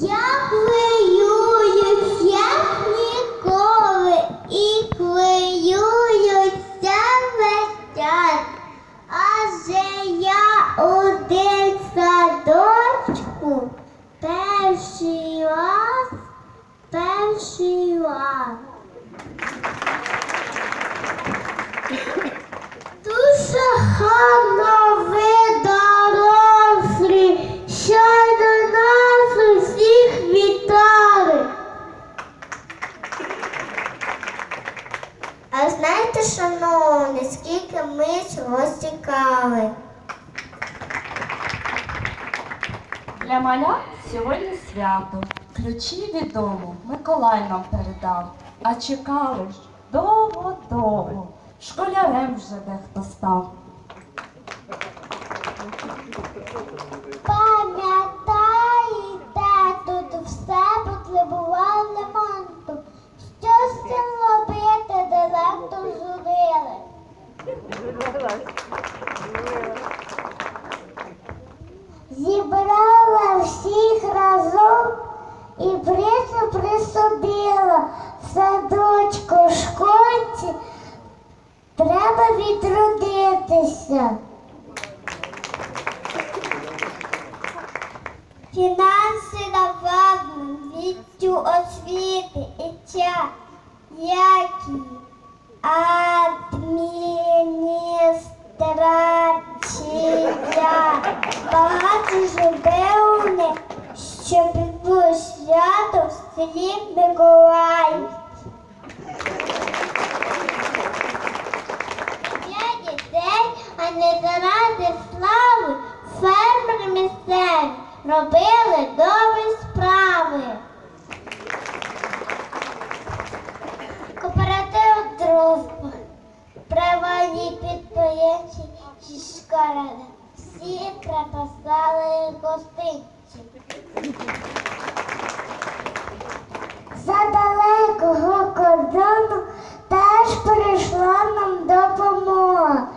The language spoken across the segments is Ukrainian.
Як воюють, ніколи, і хвилюються весь. Адже я один садочку, перший раз. Душа хана. А знаєте, шановні, скільки ми чогось чекали? Для малят сьогодні свято. Ключі від дому Миколай нам передав. А чекали ж довго-довго. Школярем вже дехто став. Пам'ятаєте, тут все потребувало Зібрала всіх разом і прису присудила в садочку школьці. Треба відродитися. Фінанси напевно, віддю освіти і ця які адміністрація багато зробили, щоб було свято в селі Миколаїв. Для дітей, а не заради слави, фермери місцеві робили добрі справи. Сільська. Всі припасали гостинці. За далекого кордону теж прийшла нам допомога.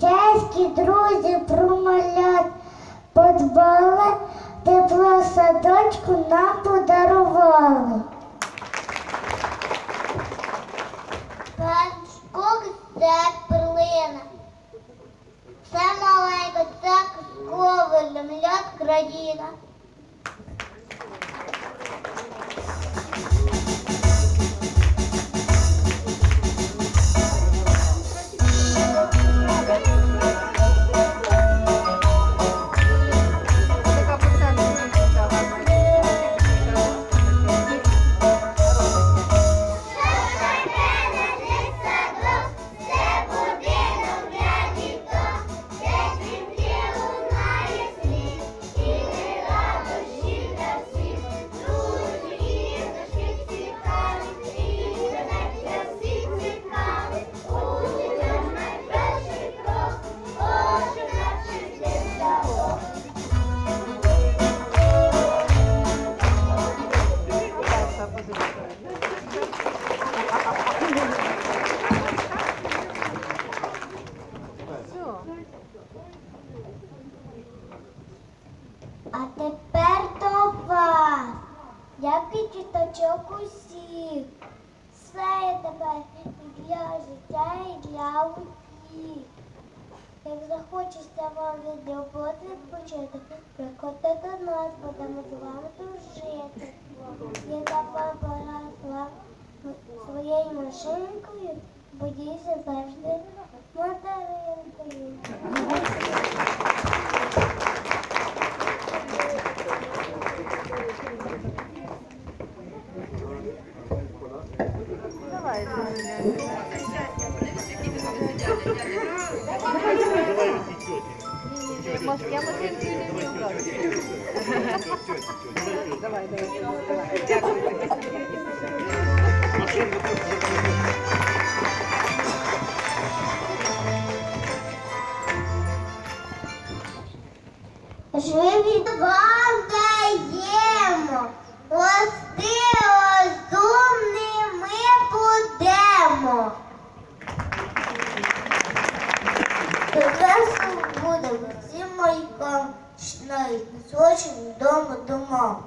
Чеські друзі про малят подбали, тепло садочку нам подарували. Країна. Життя, і для усіх. Як захочеться вам від роботи відпочити, приходьте до нас, будемо з вами дружити. Я за вам своєю машинкою, боюся завжди материнкою. Живі вам даємо, рости розумні ми будемо. Прекрасно будемо всім майкам, навіть не злочин дому домам.